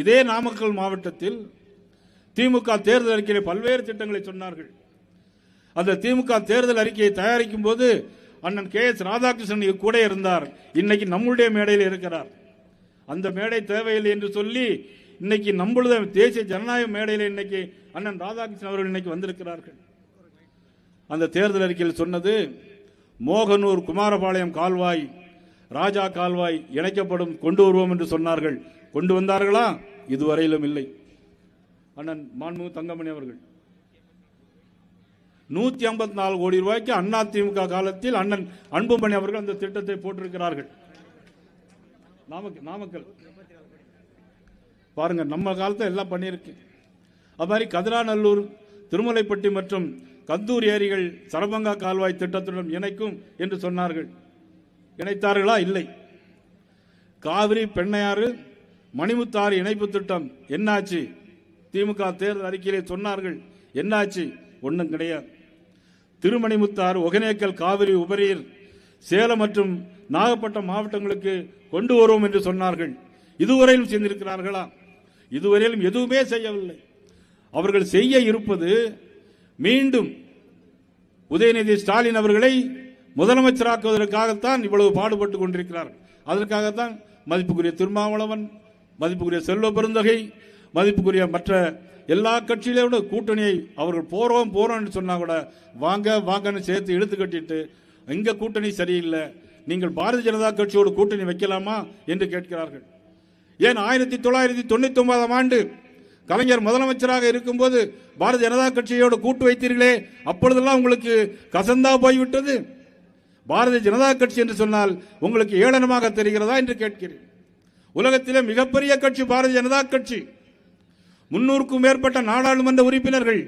இதே நாமக்கல் மாவட்டத்தில் திமுக தேர்தல் அறிக்கையில் பல்வேறு திட்டங்களை சொன்னார்கள். அந்த திமுக தேர்தல் அறிக்கையை தயாரிக்கும் போது அண்ணன் கே எஸ் ராதாகிருஷ்ணன் கூட இருந்தார். இன்னைக்கு நம்முடைய மேடையில் இருக்கிறார். அந்த மேடை தேவையில்லை என்று சொல்லி இன்னைக்கு நம்மளுடைய தேசிய ஜனநாயக மேடையில் இன்னைக்கு அண்ணன் ராதாகிருஷ்ணன் அவர்கள் இன்னைக்கு வந்திருக்கிறார்கள். அந்த தேர்தல் அறிக்கையில் சொன்னது மோகனூர் குமாரபாளையம் கால்வாய் ராஜா கால்வாய் இணைக்கப்படும் கொண்டு வருவோம் என்று சொன்னார்கள். கொண்டு வந்தார்களா? இதுவரையிலும் இல்லை. அண்ணன் மாண்பு தங்கமணி அவர்கள். நூத்தி ஐம்பத்தி நாலு கோடி ரூபாய்க்கு அண்ணா திமுக காலத்தில் அண்ணன் அன்புமணி அவர்கள் அந்த திட்டத்தை போட்டிருக்கிறார்கள். நாமக்கல் நாமக்கல். பாருங்க நம்ம காலத்தில் எல்லாம் பண்ணியிருக்கு. அது மாதிரி கதிராநல்லூர் திருமலைப்பட்டி மற்றும் கந்தூர் ஏரிகள் சரபங்கா கால்வாய் திட்டத்துடன் இணைக்கும் என்று சொன்னார்கள். இணைத்தார்களா? இல்லை. காவிரி பெண்ணையாறு மணிமுத்தாறு இணைப்பு திட்டம் என்னாச்சு? திமுக தேர்தல் அறிக்கையிலே சொன்னார்கள். என்னாச்சு? ஒன்றும் கிடையாது. திருமணிமுத்தாறு ஒகனேக்கல் காவிரி உபரியில் சேலம் மற்றும் நாகப்பட்டினம் மாவட்டங்களுக்கு கொண்டு வருவோம் என்று சொன்னார்கள். இதுவரையிலும் செய்திருக்கிறார்களா? இதுவரையிலும் எதுவுமே செய்யவில்லை. அவர்கள் செய்ய இருப்பது மீண்டும் உதயநிதி ஸ்டாலின் அவர்களை முதலமைச்சராக்குவதற்காகத்தான் இவ்வளவு பாடுபட்டு கொண்டிருக்கிறார்கள். அதற்காகத்தான் மதிப்புக்குரிய திருமாவளவன் மதிப்புக்குரிய செல்வ பெருந்தகை மதிப்புக்குரிய மற்ற எல்லா கட்சியிலோட கூட்டணியை அவர்கள் போறோம் போறோம் என்று சொன்னா கூட வாங்க வாங்கன்னு சேர்த்து இழுத்து கட்டிட்டு எங்க கூட்டணி சரியில்லை. நீங்கள் பாரதிய ஜனதா கட்சியோடு கூட்டணி வைக்கலாமா? என்று கேட்கிறார்கள். ஏன் ஆயிரத்தி தொள்ளாயிரத்தி தொண்ணூத்தி ஒன்பதாம் ஆண்டு கலைஞர் முதலமைச்சராக இருக்கும்போது பாரதிய ஜனதா கட்சியோடு கூட்டு வைத்தீர்களே அப்பொழுதெல்லாம் உங்களுக்கு கசந்தா போய்விட்டது? பாரதிய ஜனதா கட்சி என்று சொன்னால் உங்களுக்கு ஏளனமாக தெரிகிறதா என்று கேட்கிறேன். உலகத்திலே மிகப்பெரிய கட்சி பாரதிய ஜனதா கட்சி. முன்னூறுக்கும் மேற்பட்ட நாடாளுமன்ற உறுப்பினர்கள்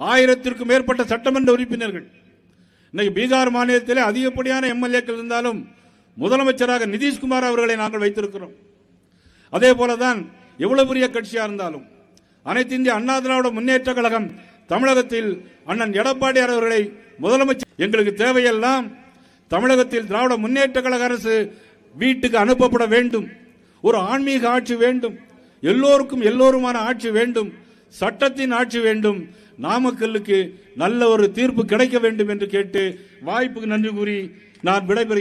ஆயிரத்திற்கும் மேற்பட்ட சட்டமன்ற உறுப்பினர்கள். இன்னைக்கு பீகார் மாநிலத்திலே அதிகப்படியான எம்எல்ஏக்கள் இருந்தாலும் முதலமைச்சராக நிதிஷ்குமார் அவர்களை நாங்கள் வைத்திருக்கிறோம். அதே போல தான் எவ்வளவு பெரிய கட்சியாக இருந்தாலும் அனைத்து இந்திய அண்ணா திராவிட முன்னேற்ற கழகம் தமிழகத்தில் அண்ணன் எடப்பாடியார் அவர்களை முதலமைச்சர் எங்களுக்கு தேவையெல்லாம் தமிழகத்தில் திராவிட முன்னேற்ற கழக அரசு வீட்டுக்கு அனுப்பப்பட வேண்டும். ஒரு ஆன்மீக ஆட்சி வேண்டும். எல்லோருக்கும் எல்லோருமான ஆட்சி வேண்டும். சட்டத்தின் ஆட்சி வேண்டும். நாமக்கல்லுக்கு நல்ல ஒரு தீர்ப்பு கிடைக்க வேண்டும் என்று கேட்டு வாய்ப்புக்கு நன்றி கூறி நான் விடைபெறுகிறேன்.